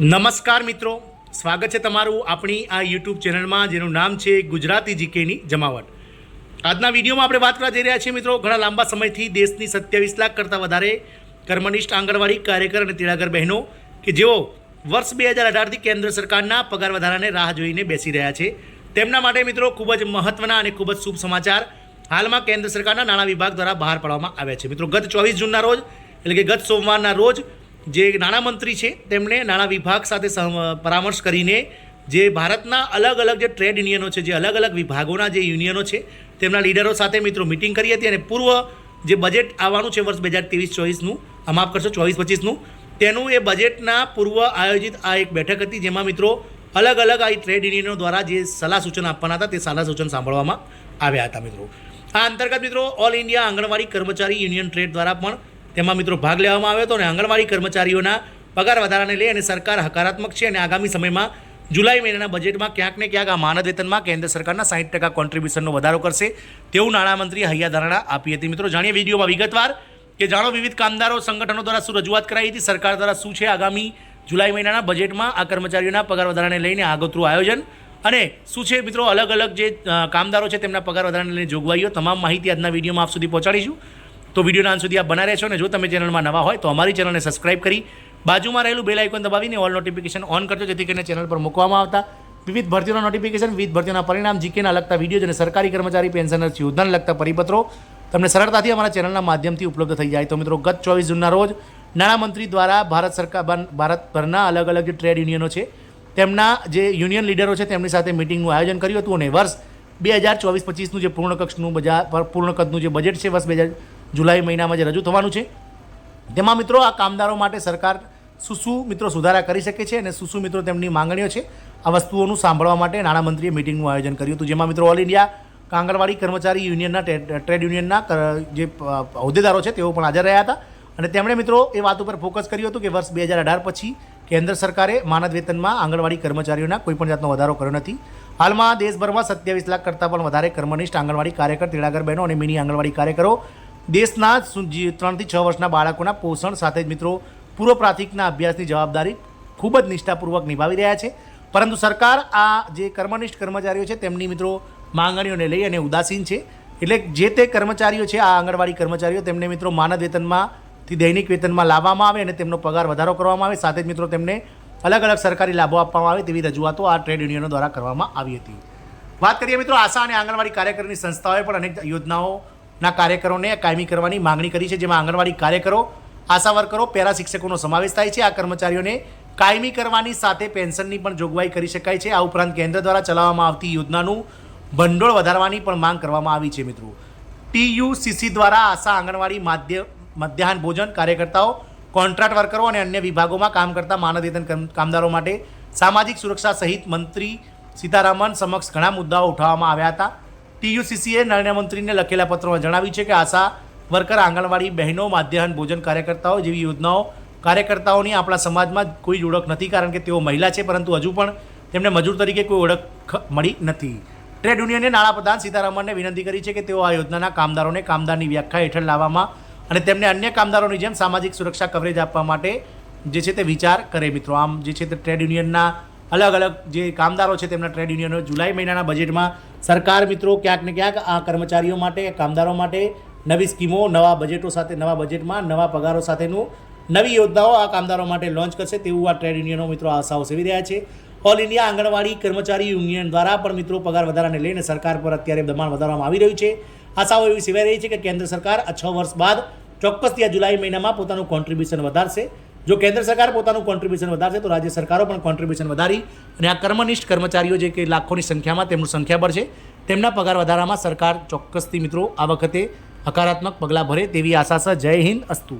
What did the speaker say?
નમસ્કાર મિત્રો. સ્વાગત છે તમારું આપણી આ યુટ્યુબ ચેનલમાં, જેનું નામ છે ગુજરાતી જીકેની જમાવટ. આજના વિડીયોમાં આપણે વાત કરવા જઈ રહ્યા છીએ મિત્રો, ઘણા લાંબા સમયથી દેશની સત્યાવીસ લાખ કરતાં વધારે કર્મનિષ્ઠ આંગણવાડી કાર્યકર અને તિળાગર બહેનો કે જેઓ વર્ષ બે હજાર અઢારથી કેન્દ્ર સરકારના પગાર વધારાને રાહ જોઈને બેસી રહ્યા છે. તેમના માટે મિત્રો ખૂબ જ મહત્ત્વના અને ખૂબ જ શુભ સમાચાર હાલમાં કેન્દ્ર સરકારના નાણાં વિભાગ દ્વારા બહાર પાડવામાં આવ્યા છે. મિત્રો, ગત ચોવીસ જૂનના રોજ, એટલે કે ગત સોમવારના રોજ જે નાણામંત્રી છે, તેમણે નાણાં વિભાગ સાથે પરામર્શ કરીને જે ભારતના અલગ અલગ જે ટ્રેડ યુનિયનો છે, જે અલગ અલગ વિભાગોના જે યુનિયનો છે, તેમના લીડરો સાથે મિત્રો મિટિંગ કરી હતી અને પૂર્વ જે બજેટ આવવાનું છે વર્ષ બે હજાર ત્રેવીસ ચોવીસનું, આ માફ કરશો, ચોવીસ પચીસનું, તેનું એ બજેટના પૂર્વ આયોજિત આ એક બેઠક હતી જેમાં મિત્રો અલગ અલગ આ ટ્રેડ યુનિયનો દ્વારા જે સલાહ સૂચન આપવાના હતા, તે સલાહ સૂચન સાંભળવામાં આવ્યા હતા મિત્રો. આ અંતર્ગત મિત્રો, ઓલ ઇન્ડિયા આંગણવાડી કર્મચારી યુનિયન ટ્રેડ દ્વારા પણ તેમાં મિત્રો ભાગ લેવામાં આવ્યો હતો અને આંગણવાડી કર્મચારીઓના પગાર વધારાને લઈ અને સરકાર હકારાત્મક છે અને આગામી સમયમાં જુલાઈ મહિનાના બજેટમાં ક્યાંક ને ક્યાંક આ માનદ વેતનમાં કેન્દ્ર સરકારના સાહીઠ ટકા કોન્ટ્રીબ્યુશનનો વધારો કરશે તેવું નાણામંત્રીએ હૈયાધારણા આપી હતી. મિત્રો, જાણીએ વિડીયોમાં વિગતવાર કે જાણો વિવિધ કામદારો, સંગઠનો દ્વારા શું રજૂઆત કરાઈ હતી, સરકાર દ્વારા શું છે આગામી જુલાઈ મહિનાના બજેટમાં આ કર્મચારીઓના પગાર વધારાને લઈને આગોતરું આયોજન અને શું છે મિત્રો અલગ અલગ જે કામદારો છે તેમના પગાર વધારાને લઈને જોગવાઈઓ. તમામ માહિતી આજના વિડીયોમાં આપ સુધી પહોંચાડીશું. તો વિડીયોના અંત સુધી આપ બના રહેશો ને જો તમે ચેનલમાં નવા હોય તો અમારી ચેનલને સબસ્ક્રાઇબ કરી બાજુમાં રહેલું બેલ આઇકોન દબાવીને ઓલ નોટિફિકેશન ઓન કરજો, જેથી કરીને ચેનલ પર મૂકવામાં આવતા વિવિધ ભરતીઓના નોટિફિકેશન વિવિધ ભરતીઓના પરિણામ જીકેના લગતા વીડિયો અને સરકારી કર્મચારી પેન્શનર્સ યોજનાને લગતા પરિપત્રો તમને સરળતાથી અમારા ચેનલના માધ્યમથી ઉપલબ્ધ થઈ જાય. તો મિત્રો, ગત ચોવીસ જૂનના રોજ નાણામંત્રી દ્વારા ભારત સરકાર ભારતભરના અલગ અલગ જે ટ્રેડ યુનિયનો છે. તેમના જે યુનિયન લીડરો છે, તેમની સાથે મિટિંગનું આયોજન કર્યું હતું અને વર્ષ બે હજાર ચોવીસ પચીસનું જે પૂર્ણ કક્ષનું બજાર, પૂર્ણ કદનું જે બજેટ છે, વર્ષ બે હજાર જુલાઈ મહિનામાં જે રજૂ થવાનું છે. તેમાં મિત્રો આ કામદારો માટે સરકાર શું શું મિત્રો સુધારા કરી શકે છે અને શું શું મિત્રો તેમની માંગણીઓ છે. આ વસ્તુઓનું સાંભળવા માટે નાણામંત્રીએ મિટિંગનું આયોજન કર્યું હતું, જેમાં મિત્રો ઓલ ઇન્ડિયા આંગણવાડી કર્મચારી યુનિયનના ટ્રેડ યુનિયનના જે હોદ્દેદારો છે તેઓ પણ હાજર રહ્યા હતા. અને તેમણે મિત્રો એ વાત ઉપર ફોકસ કર્યું હતું કે વર્ષ બે હજાર અઢાર પછી કેન્દ્ર સરકારે માનદ વેતનમાં આંગણવાડી કર્મચારીઓના કોઈપણ જાતનો વધારો કર્યો નથી. હાલમાં દેશભરમાં સત્યાવીસ લાખ કરતાં પણ વધારે કર્મનિષ્ઠ આંગણવાડી કાર્યકર, તેડાગર બહેનો અને મિની આંગણવાડી કાર્યકરો દેશના ત્રણથી છ વર્ષના બાળકોના પોષણ સાથે જ મિત્રો પૂર્વ પ્રાથમિકના અભ્યાસની જવાબદારી ખૂબ જ નિષ્ઠાપૂર્વક નિભાવી રહ્યા છે. પરંતુ સરકાર આ જે કર્મનિષ્ઠ કર્મચારીઓ છે તેમની મિત્રો માંગણીઓને લઈ અને ઉદાસીન છે. એટલે જે તે કર્મચારીઓ છે, આ આંગણવાડી કર્મચારીઓ તેમને મિત્રો માનદ વેતનમાં થી દૈનિક વેતનમાં લાવવામાં આવે અને તેમનો પગાર વધારો કરવામાં આવે. સાથે જ મિત્રો તેમને અલગ અલગ સરકારી લાભો આપવામાં આવે તેવી રજૂઆતો આ ટ્રેડ યુનિયનો દ્વારા કરવામાં આવી હતી. વાત કરીએ મિત્રો આશા અને આંગણવાડી કાર્યકરની સંસ્થાઓએ પણ અનેક યોજનાઓના કાર્યકરોને કાયમી કરવાની માંગણી કરી છે, જેમાં આંગણવાડી કાર્યકરો, આશા વર્કરો, પેરા શિક્ષકોનો સમાવેશ થાય છે. આ કર્મચારીઓને કાયમી કરવાની સાથે પેન્શનની પણ જોગવાઈ કરી શકાય છે. આ ઉપરાંત કેન્દ્ર દ્વારા ચલાવવામાં આવતી યોજનાનું ભંડોળ વધારવાની પણ માંગ કરવામાં આવી છે, મિત્રો. ટીયુસીસી દ્વારા આશા આંગણવાડી માધ્ય, મધ્યાહન ભોજન કાર્યકર્તાઓ, કોન્ટ્રાક્ટ વર્કરો અને અન્ય વિભાગોમાં કામ કરતા માનવવેતન કામદારો માટે સામાજિક સુરક્ષા સહિત મંત્રી સીતારામન સમક્ષ ઘણા મુદ્દાઓ ઉઠાવવામાં આવ્યા હતા. ટીયુસીસીએ નાણામંત્રીને લખેલા પત્રમાં જણાવ્યું છે કે આશા વર્કર, આંગણવાડી બહેનો, માધ્યાહન ભોજન કાર્યકર્તાઓ જેવી યોજનાઓ કાર્યકર્તાઓની આપણા સમાજમાં કોઈ ઓળખ નથી કારણ કે તેઓ મહિલા છે, પરંતુ હજુ પણ તેમને મજૂર તરીકે કોઈ ઓળખ મળી નથી. ટ્રેડ યુનિયને નાણાપ્રધાન સીતારામનને વિનંતી કરી છે કે તેઓ આ યોજનાના કામદારોને કામદારની વ્યાખ્યા હેઠળ લાવવામાં અને તેમને અન્ય કામદારોની જેમ સામાજિક સુરક્ષા કવરેજ આપવા માટે જે છે તે વિચાર કરે. મિત્રો, આમ જે છે તે ટ્રેડ યુનિયનના અલગ અલગ જે કામદારો છે તેમના ટ્રેડ યુનિયનો, જુલાઈ મહિનાના બજેટમાં સરકાર મિત્રો ક્યાંક ને ક્યાંક આ કર્મચારીઓ માટે, કામદારો માટે નવી સ્કીમો, નવા બજેટો સાથે, નવા બજેટમાં, નવા પગારો સાથેનું નવી યોજનાઓ આ કામદારો માટે લોન્ચ કરશે તેવું આ ટ્રેડ યુનિયનો મિત્રો આશાઓ સેવી રહ્યા છે. ઓલ ઇન્ડિયા આંગણવાડી કર્મચારી યુનિયન દ્વારા પણ મિત્રો પગાર વધારાને લઈને સરકાર પર અત્યારે દબાણ વધારવામાં આવી રહ્યું છે. આશાઓ એવી સેવાઈ રહી છે કે કેન્દ્ર સરકાર છ વર્ષ બાદ ચોક્કસથી આ જુલાઈ મહિનામાં પોતાનું કોન્ટ્રીબ્યુશન વધારશે. જો કેન્દ્ર સરકાર પોતાનું કોન્ટ્રીબ્યુશન વધારશે તો રાજ્ય સરકારો પણ કોન્ટ્રીબ્યુશન વધારી અને આ કર્મનિષ્ઠ કર્મચારીઓ જે કે લાખોની સંખ્યામાં તેમનું સંખ્યાબળ છે તેમના પગાર વધારામાં સરકાર ચોક્કસથી મિત્રો આ વખતે હકારાત્મક પગલાં ભરે તેવી આશા જય હિન્દ અસ્તુ.